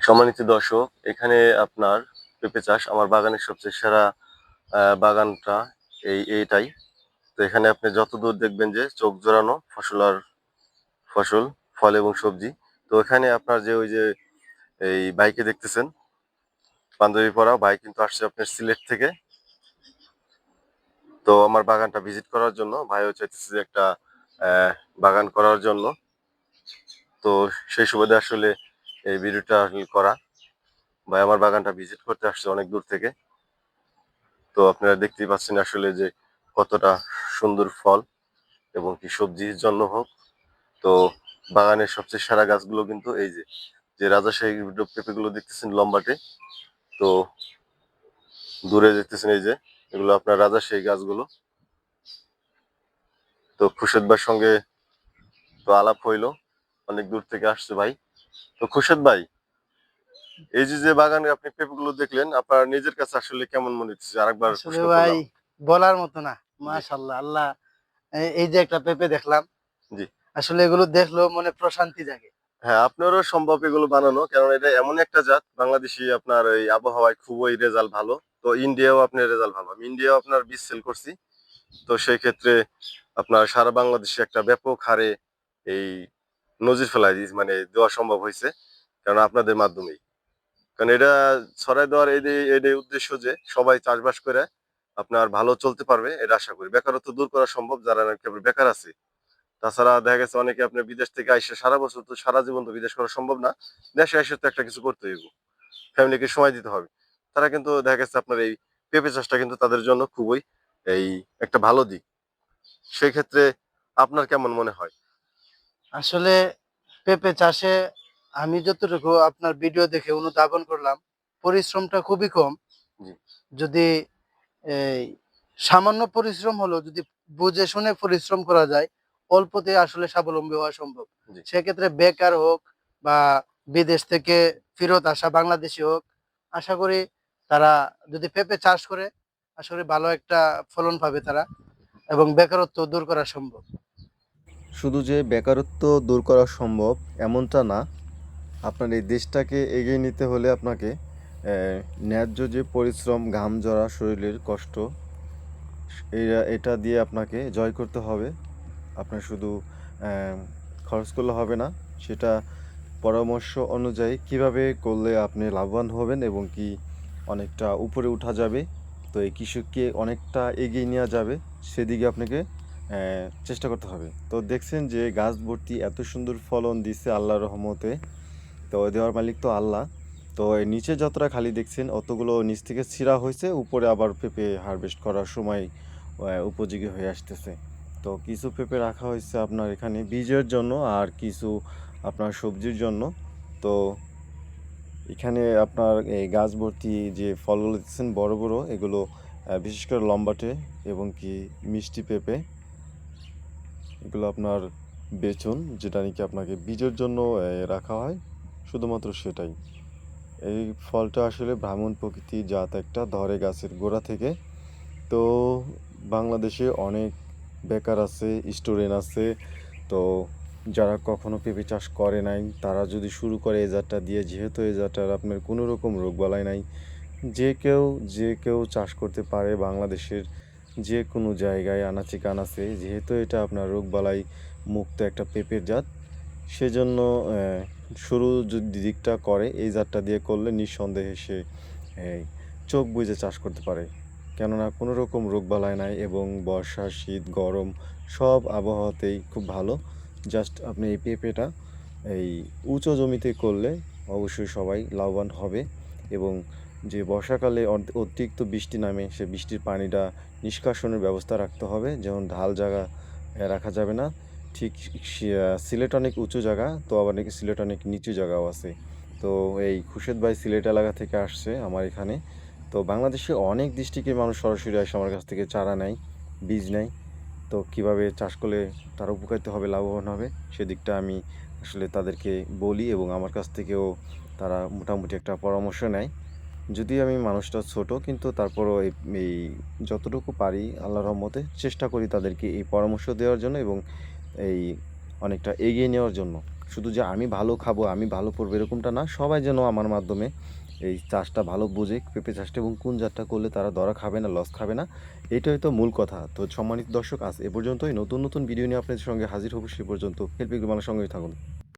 সম্মানিত দর্শক, এখানে আপনার পেঁপে চাষ আমার বাগানের সবচেয়ে সেরা বাগানটা এই, এইটাই। তো এখানে আপনি যত দূর দেখবেন যে চোখ জোড়ানো ফসল আর ফসল, ফল এবং সবজি। তো এখানে আপনার যে ওই যে এই বাইকে দেখতেছেন পাঞ্জাবি পরা ভাই কিন্তু আসছে আপনার সিলেট থেকে। তো আমার বাগানটা ভিজিট করার জন্য, ভাইও চাইতেছে যে একটা বাগান করার জন্য। তো সেই সুবাদে আসলে এই ভিডিওটা করা। ভাই, আমার বাগানটা ভিজিট করতে আসছে অনেক দূর থেকে। তো আপনারা দেখতেই পাচ্ছেন আসলে যে কতটা সুন্দর ফল এবং কি সবজির জন্য হোক। তো বাগানের সবচেয়ে সেরা গাছগুলো কিন্তু এই যে যে রাজাশাহী পেঁপেগুলো দেখতেছেন লম্বাটে। তো দূরে দেখতেছেন এই যে, এগুলো আপনার রাজাশাহী গাছগুলো। তো ভাইয়ের সঙ্গে তো আলাপ হইল, অনেক দূর থেকে আসছে ভাই। তো খুরশেদ ভাই এই যে যে বাগানে আপনি পেঁপেগুলো দেখলেন আপনার নিজের কাছে আসলে কেমন মনে হচ্ছে? আরেকবার ভাই বলার মতো না। মাশাল্লাহ আল্লাহ এই- এই যে একটা পেঁপে দেখলাম। জি। আসলে এগুলো দেখলেও মনে প্রশান্তি জাগে। হ্যাঁ আপনারও সম্ভব এগুলো বানানো কারণ এটা এমন একটা জাত বাংলাদেশি আপনার এই আবহাওয়ায় খুবই রেজাল্ট ভালো। তো ইন্ডিয়াও আপনার রেজাল্ট ভালো। আমি ইন্ডিয়াও আপনার বীজ সেল করছি। তো সেই ক্ষেত্রে আপনার সারা বাংলাদেশে একটা ব্যাপক হারে এই নজির ফেলাই মানে দেওয়া সম্ভব হয়েছে, কারণ আপনাদের মাধ্যমেই। কারণ এটা ছড়াই দেওয়ার এই এটাই উদ্দেশ্য যে সবাই চাষবাস করে আপনার ভালো চলতে পারবে, এটা আশা করি। বেকারত্ব দূর করা সম্ভব, যারা নাকি বেকার আছে। তাছাড়া দেখা গেছে অনেকে আপনার বিদেশ থেকে আইসে সারা বছর তো সারা জীবন তো বিদেশ করা সম্ভব না, দেশে এসে তো একটা কিছু করতে হইব। ফ্যামিলিকে সময় দিতে হবে। তারা কিন্তু দেখা গেছে আপনার এই পেঁপে চাষটা কিন্তু তাদের জন্য খুবই এই একটা ভালো দিক। সেই ক্ষেত্রে আপনার কেমন মনে হয়? আসলে পেঁপে চাষে আমি যতটুকু আপনার ভিডিও দেখে অনুধাবন করলাম পরিশ্রমটা খুবই কম। যদি এই সামান্য পরিশ্রম হলো যদি বুঝে শুনে পরিশ্রম করা যায় অল্পতে আসলে স্বাবলম্বী হওয়া সম্ভব। সেক্ষেত্রে বেকার হোক বা বিদেশ থেকে ফেরত আসা বাংলাদেশি হোক আশা করি তারা যদি পেঁপে চাষ করে আশা করি ভালো একটা ফলন পাবে তারা এবং বেকারত্ব দূর করা সম্ভব। শুধু যে বেকারত্ব দূর করা সম্ভব এমনটা না, আপনার এই দেশটাকে এগিয়ে নিতে হলে আপনাকে ন্যায্য যে পরিশ্রম, ঘাম ঝরা শরীরের কষ্ট এটা দিয়ে আপনাকে জয় করতে হবে। আপনার শুধু খরচ করলে হবে না, সেটা পরামর্শ অনুযায়ী কীভাবে করলে আপনি লাভবান হবেন এবং কি অনেকটা উপরে উঠা যাবে। তো এই কৃষককে অনেকটা এগিয়ে নেওয়া যাবে, সেদিকে আপনাকে চেষ্টা করতে হবে। তো দেখছেন যে গাছ ভর্তি এত সুন্দর ফলন দিচ্ছে আল্লাহর রহমতে। তো দেওয়ার মালিক তো আল্লাহ। তো নিচে যতটা খালি দেখছেন, অতগুলো নিচ থেকে ছিঁড়া হয়েছে, উপরে আবার পেঁপে হারভেস্ট করার সময় উপযোগী হয়ে আসতেছে। তো কিছু পেঁপে রাখা হয়েছে আপনার এখানে বীজের জন্য আর কিছু আপনার সবজির জন্য। তো এখানে আপনার এই গাছ ভর্তি যে ফলগুলো দেখছেন বড় বড়, এগুলো বিশেষ করে লম্বাটে এবং কি মিষ্টি পেঁপে। এগুলো আপনার বেচুন, যেটা নাকি আপনাকে বীজের জন্য রাখা হয়, শুধুমাত্র সেটাই। এই ফলটা আসলে ব্রাহ্মণ প্রকৃতির জাত একটা, ধরে গাছের গোড়া থেকে। তো বাংলাদেশে অনেক বেকার আছে, স্টুডেন্ট আছে, তো যারা কখনো পেঁপে চাষ করে নাই, তারা যদি শুরু করে এই জাতটা দিয়ে, যেহেতু এই জাতটার আপনার কোনো রকম রোগবালাই নাই, যে কেউ যে কেউ চাষ করতে পারে বাংলাদেশের যে কোনো জায়গায় আনাচে কানাচে যেহেতু এটা আপনার রোগবালাই মুক্ত একটা পেঁপের জাত, সেজন্য শুরু যদি দিকটা করে, এই জাতটা দিয়ে করলে নিঃসন্দেহে সে চোখ বুজে চাষ করতে পারে। কেননা কোনো রকম রোগবালাই নাই এবং বর্ষা, শীত, গরম সব আবহাওয়াতেই খুব ভালো। জাস্ট আপনি এই পেঁপেটা এই উঁচু জমিতে করলে অবশ্যই সবাই লাভবান হবে এবং যে বর্ষাকালে অত- অতিরিক্ত বৃষ্টি নামে সে বৃষ্টির পানিটা নিষ্কাশনের ব্যবস্থা রাখতে হবে, যেমন ঢাল জায়গা রাখা যাবে না। ঠিক সিলেট অনেক উঁচু জায়গা, তো আবার নাকি সিলেট অনেক নিচু জায়গাও আছে। তো এই খুরশেদ ভাই সিলেট এলাকা থেকে আসছে আমার এখানে। তো বাংলাদেশে অনেক ডিস্ট্রিক্টের মানুষ সরাসরি আসে আমার কাছ থেকে চারা নেয়, বীজ নেয়। তো কীভাবে চাষ করলে তারা উপকারিত হবে, লাভবান হবে, সেদিকটা আমি আসলে তাদেরকে বলি এবং আমার কাছ থেকেও তারা মোটামুটি একটা পরামর্শ নেয়। যদি আমি মানুষটা ছোট, কিন্তু তারপরও এই যতটুকু পারি আল্লাহর রহমতে চেষ্টা করি তাদেরকে এই পরামর্শ দেওয়ার জন্য এবং এই অনেকটা এগিয়ে নেওয়ার জন্য। শুধু যে আমি ভালো খাব, আমি ভালো পড়ব এরকমটা না, সবাই যেন আমার মাধ্যমে এই চাষটা ভালো বোঝে, পেঁপে চাষটা এবং কোন জাতটা করলে তারা ধরা খাবে না লস খাবে না, এটাই তো মূল কথা। তো সম্মানিত দর্শক, আজ এ পর্যন্তই। নতুন নতুন ভিডিও নিয়ে আপনাদের সঙ্গে হাজির হব সে পর্যন্ত। হেল্প বাংলার সঙ্গেই থাকুন।